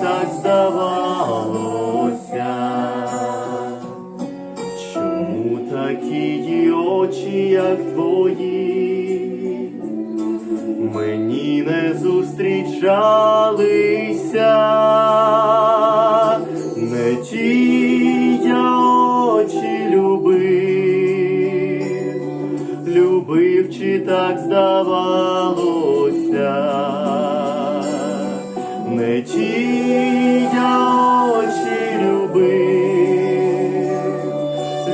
так здавалося. Чому такі очі, як твої, мені не зустрічалися, не ті я очі любив, любив чи так здавалося, не ті очі любив,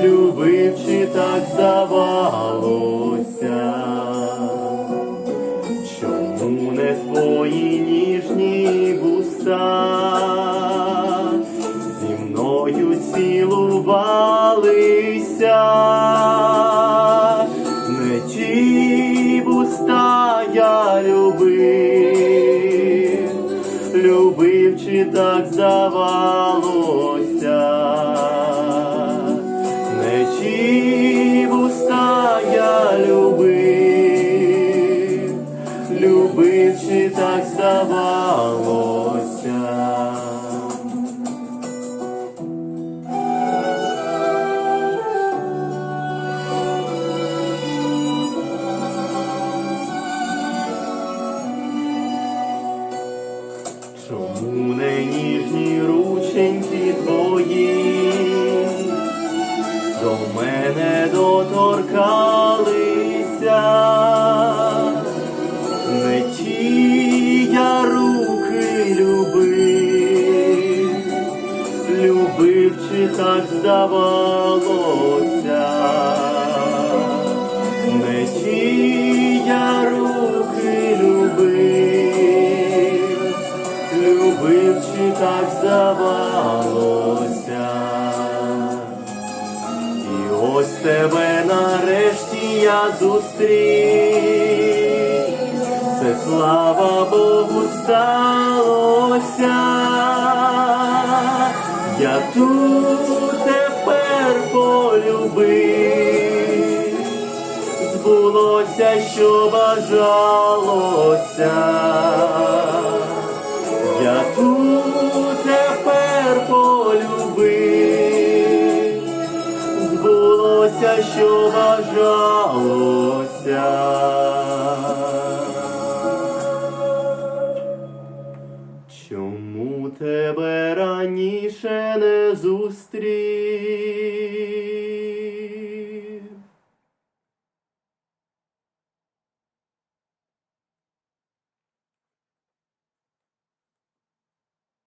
любив чи так здавалося. Чи так здавалося, не Чому не ніжні рученьки твої? До мене доторкалися, не ті я руки любив, любив чи так здавалося, так здавалося. І ось тебе нарешті я зустрів, це слава Богу сталося. Я тут тепер полюбив, збулося, що бажалося. Я тут що бажалося. Чому тебе раніше не зустрів?